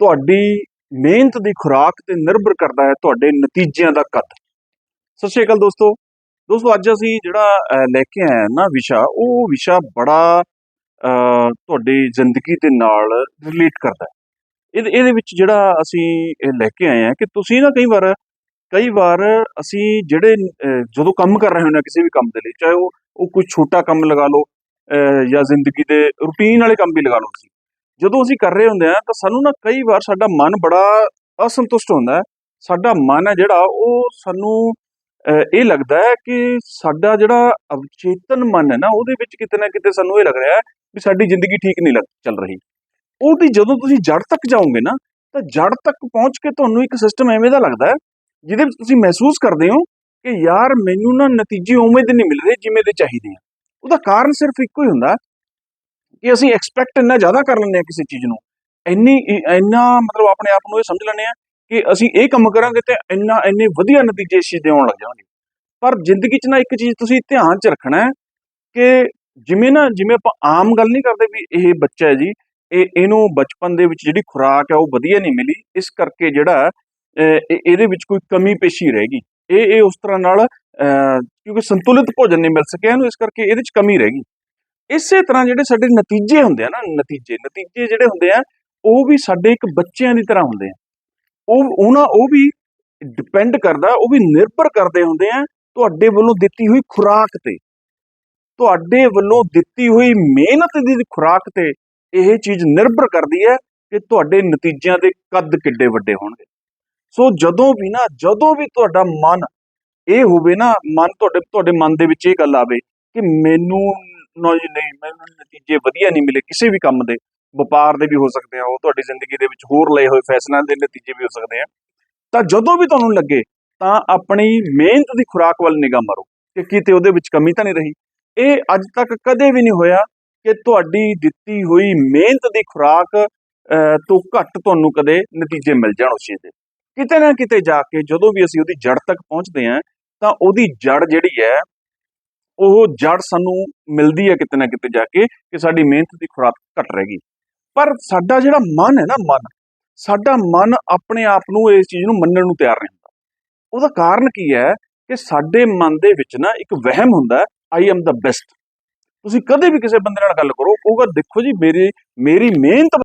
ਤੁਹਾਡੀ ਮਿਹਨਤ ਦੀ ਖੁਰਾਕ ਤੇ ਨਿਰਭਰ ਕਰਦਾ ਹੈ ਤੁਹਾਡੇ ਨਤੀਜਿਆਂ ਦਾ ਕੱਦ। ਸਤਿ ਸ਼੍ਰੀ ਅਕਾਲ ਦੋਸਤੋ। ਦੋਸਤੋ, ਅੱਜ ਅਸੀਂ ਜਿਹੜਾ ਲੈ ਕੇ ਆਏ ਹਾਂ ਨਾ ਵਿਸ਼ਾ, ਉਹ ਵਿਸ਼ਾ ਬੜਾ ਤੁਹਾਡੀ ਜ਼ਿੰਦਗੀ ਦੇ ਨਾਲ ਰਿਲੇਟ ਕਰਦਾ ਹੈ। ਇਹਦੇ ਇਹਦੇ ਵਿੱਚ ਜਿਹੜਾ ਅਸੀਂ ਲੈ ਕੇ ਆਏ ਹਾਂ ਕਿ ਤੁਸੀਂ ਨਾ ਕਈ ਵਾਰ ਕਈ ਵਾਰ ਅਸੀਂ ਜਿਹੜੇ ਜਦੋਂ ਕੰਮ ਕਰ ਰਹੇ ਹੁੰਦੇ ਹਾਂ ਕਿਸੇ ਵੀ ਕੰਮ ਦੇ ਲਈ, ਚਾਹੇ ਉਹ ਉਹ ਕੋਈ ਛੋਟਾ ਕੰਮ ਲਗਾ ਲਓ ਜਾਂ ਜ਼ਿੰਦਗੀ ਦੇ ਰੂਟੀਨ ਵਾਲੇ ਕੰਮ ਵੀ ਲਗਾ ਲਓ ਤੁਸੀਂ। ਜਦੋਂ ਅਸੀਂ ਕਰ ਰਹੇ ਹੁੰਦੇ ਆ ਤਾਂ ਸਾਨੂੰ ਨਾ ਕਈ ਵਾਰ ਸਾਡਾ ਮਨ ਬੜਾ ਅਸੰਤੁਸ਼ਟ ਹੁੰਦਾ ਹੈ। ਸਾਡਾ ਮਨ ਹੈ ਜਿਹੜਾ, ਉਹ ਸਾਨੂੰ ਇਹ ਲੱਗਦਾ ਹੈ ਕਿ ਸਾਡਾ ਜਿਹੜਾ ਅਵਚੇਤਨ ਮਨ ਹੈ ਨਾ, ਉਹਦੇ ਵਿੱਚ ਕਿਤੇ ਨਾ ਕਿਤੇ ਸਾਨੂੰ ਇਹ ਲੱਗ ਰਿਹਾ ਹੈ ਵੀ ਸਾਡੀ ਜ਼ਿੰਦਗੀ ਠੀਕ ਨਹੀਂ ਲੱਗ, ਚੱਲ ਰਹੀ। ਉਹਦੀ ਜਦੋਂ ਤੁਸੀਂ ਜੜ ਤੱਕ ਜਾਓਗੇ ਨਾ, ਤਾਂ ਜੜ ਤੱਕ ਪਹੁੰਚ ਕੇ ਤੁਹਾਨੂੰ ਇੱਕ ਸਿਸਟਮ ਐਵੇਂ ਦਾ ਲੱਗਦਾ ਹੈ, ਜਿਹਦੇ ਵਿੱਚ ਤੁਸੀਂ ਮਹਿਸੂਸ ਕਰਦੇ ਹੋ ਕਿ ਯਾਰ ਮੈਨੂੰ ਨਾ ਨਤੀਜੇ ਉਵੇਂ ਦੇ ਨਹੀਂ ਮਿਲ ਰਹੇ ਜਿਵੇਂ ਦੇ ਚਾਹੀਦੇ ਆ। ਉਹਦਾ ਕਾਰਨ ਸਿਰਫ ਇੱਕੋ ਹੀ ਹੁੰਦਾ ਕਿ ਅਸੀਂ ਐਕਸਪੈਕਟ ਇੰਨਾ ਜ਼ਿਆਦਾ ਕਰ ਲੈਂਦੇ ਆ ਕਿਸੇ ਚੀਜ਼ ਨੂੰ। ਇੰਨੀ, ਇੰਨਾ ਮਤਲਬ ਆਪਣੇ ਆਪ ਨੂੰ ਇਹ ਸਮਝ ਲੈਂਦੇ ਆ ਕਿ ਅਸੀਂ ਇਹ ਕੰਮ ਕਰਾਂਗੇ ਤੇ ਇੰਨਾ, ਇੰਨੇ ਵਧੀਆ ਨਤੀਜੇ ਇਸ ਚੀਜ਼ ਦੇ ਆਉਣ ਲੱਗ ਜਾਣਗੇ। ਪਰ ਜ਼ਿੰਦਗੀ 'ਚ ਨਾ ਇੱਕ ਚੀਜ਼ ਤੁਸੀਂ ਧਿਆਨ 'ਚ ਰੱਖਣਾ ਹੈ ਕਿ ਜਿਵੇਂ ਨਾ, ਜਿਵੇਂ ਆਪਾਂ ਆਮ ਗੱਲ ਨਹੀਂ ਕਰਦੇ ਵੀ ਇਹ ਬੱਚਾ ਹੈ ਜੀ, ਇਹ, ਇਹਨੂੰ ਬਚਪਨ ਦੇ ਵਿੱਚ ਜਿਹੜੀ ਖੁਰਾਕ ਹੈ ਉਹ ਵਧੀਆ ਨਹੀਂ ਮਿਲੀ, ਇਸ ਕਰਕੇ ਜਿਹੜਾ ਇਹਦੇ ਵਿੱਚ ਕੋਈ ਕਮੀ ਪੇਸ਼ੀ ਰਹੇਗੀ ਇਹ ਇਹ ਉਸ ਤਰ੍ਹਾਂ ਨਾਲ ਕਿਉਂਕਿ ਸੰਤੁਲਿਤ ਭੋਜਨ ਨਹੀਂ ਮਿਲ ਸਕਿਆ ਇਹਨੂੰ, ਇਸ ਕਰਕੇ ਇਹਦੇ 'ਚ ਕਮੀ ਰਹੇਗੀ ਇਸੇ ਤਰ੍ਹਾਂ ਜਿਹੜੇ ਸਾਡੇ ਨਤੀਜੇ ਹੁੰਦੇ ਆ ਨਾ, ਨਤੀਜੇ ਨਤੀਜੇ ਜਿਹੜੇ ਹੁੰਦੇ ਆ, ਉਹ ਵੀ ਸਾਡੇ ਇੱਕ ਬੱਚਿਆਂ ਦੀ ਤਰ੍ਹਾਂ ਹੁੰਦੇ ਆ। ਉਹ ਉਹਨਾਂ ਉਹ ਵੀ ਡਿਪੈਂਡ ਕਰਦਾ, ਉਹ ਵੀ ਨਿਰਭਰ ਕਰਦੇ ਹੁੰਦੇ ਆ ਤੁਹਾਡੇ ਵੱਲੋਂ ਦਿੱਤੀ ਹੋਈ ਖੁਰਾਕ ਤੇ। ਤੁਹਾਡੇ ਵੱਲੋਂ ਦਿੱਤੀ ਹੋਈ ਮਿਹਨਤ ਦੀ ਖੁਰਾਕ ਤੇ ਇਹ ਚੀਜ਼ ਨਿਰਭਰ ਕਰਦੀ ਹੈ ਕਿ ਤੁਹਾਡੇ ਨਤੀਜਿਆਂ ਦੇ ਕੱਦ ਕਿੱਡੇ ਵੱਡੇ ਹੋਣਗੇ। ਸੋ ਜਦੋਂ ਵੀ ਨਾ, ਜਦੋਂ ਵੀ ਤੁਹਾਡਾ ਮਨ ਇਹ ਹੋਵੇ ਨਾ, ਮਨ ਤੁਹਾਡੇ ਤੁਹਾਡੇ ਮਨ ਦੇ ਵਿੱਚ ਇਹ ਗੱਲ ਆਵੇ ਕਿ ਮੈਨੂੰ ਨਾ ਜੀ, ਨਹੀਂ, ਮੈਨੂੰ ਨਤੀਜੇ ਵਧੀਆ ਨਹੀਂ ਮਿਲੇ। ਕਿਸੇ ਵੀ ਕੰਮ ਦੇ, ਵਪਾਰ ਦੇ ਵੀ ਹੋ ਸਕਦੇ ਆ, ਉਹ ਤੁਹਾਡੀ ਜ਼ਿੰਦਗੀ ਦੇ ਵਿੱਚ ਹੋਰ ਲਏ ਹੋਏ ਫੈਸਲਿਆਂ ਦੇ ਨਤੀਜੇ ਵੀ ਹੋ ਸਕਦੇ ਆ। ਤਾਂ ਜਦੋਂ ਵੀ ਤੁਹਾਨੂੰ ਲੱਗੇ, ਤਾਂ ਆਪਣੀ ਮਿਹਨਤ ਦੀ ਖੁਰਾਕ ਵੱਲ ਨਿਗਾਹ ਮਾਰੋ, ਕਿ ਕਿਤੇ ਉਹਦੇ ਵਿੱਚ ਕਮੀ ਤਾਂ ਨਹੀਂ ਰਹੀ। ਇਹ ਅੱਜ ਤੱਕ ਕਦੇ ਵੀ ਨਹੀਂ ਹੋਇਆ ਕਿ ਤੁਹਾਡੀ ਦਿੱਤੀ ਹੋਈ ਮਿਹਨਤ ਦੀ ਖੁਰਾਕ ਤੋਂ ਘੱਟ ਤੁਹਾਨੂੰ ਕਦੇ ਨਤੀਜੇ ਮਿਲ ਜਾਣ ਉਸ ਚੀਜ਼ ਦੇ। ਕਿਤੇ ਨਾ ਕਿਤੇ ਜਾ ਕੇ ਜਦੋਂ ਵੀ ਅਸੀਂ ਉਹਦੀ ਜੜ ਤੱਕ ਪਹੁੰਚਦੇ ਹਾਂ, ਤਾਂ ਉਹਦੀ ਜੜ ਜਿਹੜੀ ਹੈ ਉਹ ਜੜ ਸਾਨੂੰ ਮਿਲਦੀ ਹੈ ਕਿਤੇ ਨਾ ਕਿਤੇ ਜਾ ਕੇ ਕਿ ਸਾਡੀ ਮਿਹਨਤ ਦੀ ਖੁਰਾਕ ਘਟ ਰਹੇਗੀ ਪਰ ਸਾਡਾ ਜਿਹੜਾ ਮਨ ਹੈ ਨਾ ਮਨ, ਸਾਡਾ ਮਨ ਆਪਣੇ ਆਪ ਨੂੰ ਇਸ ਚੀਜ਼ ਨੂੰ ਮੰਨਣ ਨੂੰ ਤਿਆਰ ਨਹੀਂ ਹੁੰਦਾ। ਉਹਦਾ ਕਾਰਨ ਕੀ ਹੈ ਕਿ ਸਾਡੇ ਮਨ ਦੇ ਵਿੱਚ ਨਾ ਇੱਕ ਵਹਿਮ ਹੁੰਦਾ ਆਈ ਐਮ ਦਾ ਬੈਸਟ ਤੁਸੀਂ ਕਦੇ ਵੀ ਕਿਸੇ ਬੰਦੇ ਨਾਲ ਗੱਲ ਕਰੋ, ਉਹ ਕਹੂਗਾ, ਦੇਖੋ ਜੀ, ਮੇਰੀ ਮੇਰੀ ਮਿਹਨਤ